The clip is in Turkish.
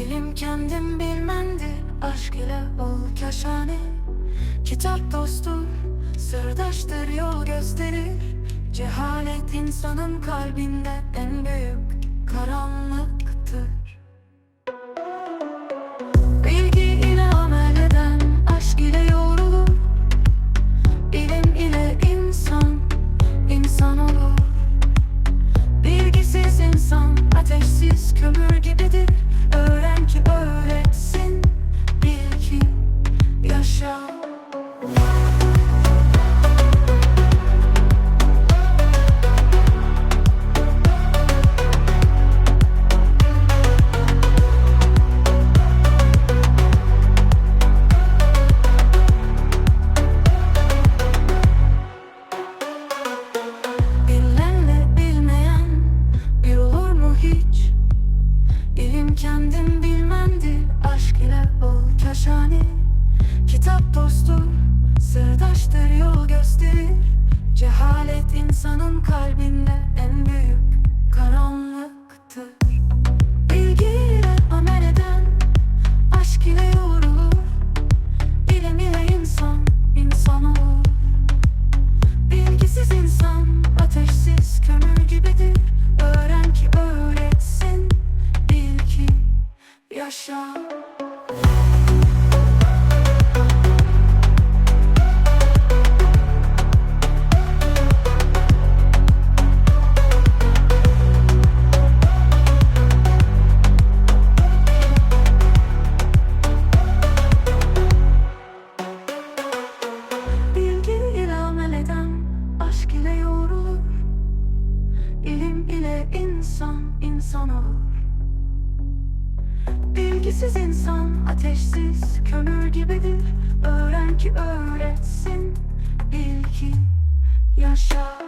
İlim kendim bilmendi Aşk ile ol kaşane. Kitap dostum Sırdaştır yol gösterir Cehalet insanın kalbinde En büyük karanlıktır. Ateşsiz kömür gibidir ki Bil ki yaşa Bilenle bilmeyen bir olur mu hiç? İlim kendim ol kaşane Kitap dostum sırdaştır yol gösterir. Cehalet insanın kalbinde en büyük karanlıktır. Bilgiyle amel eden aşk ile yoğrulur. İlim ile insan insan olur. Bilgisiz insan ateşsiz kömür gibidir. Öğren ki öğretsin bil ki yaşa ile insan insan olur. Bilgisiz insan ateşsiz kömür gibidir. Öğren ki öğretsin bil ki yaşa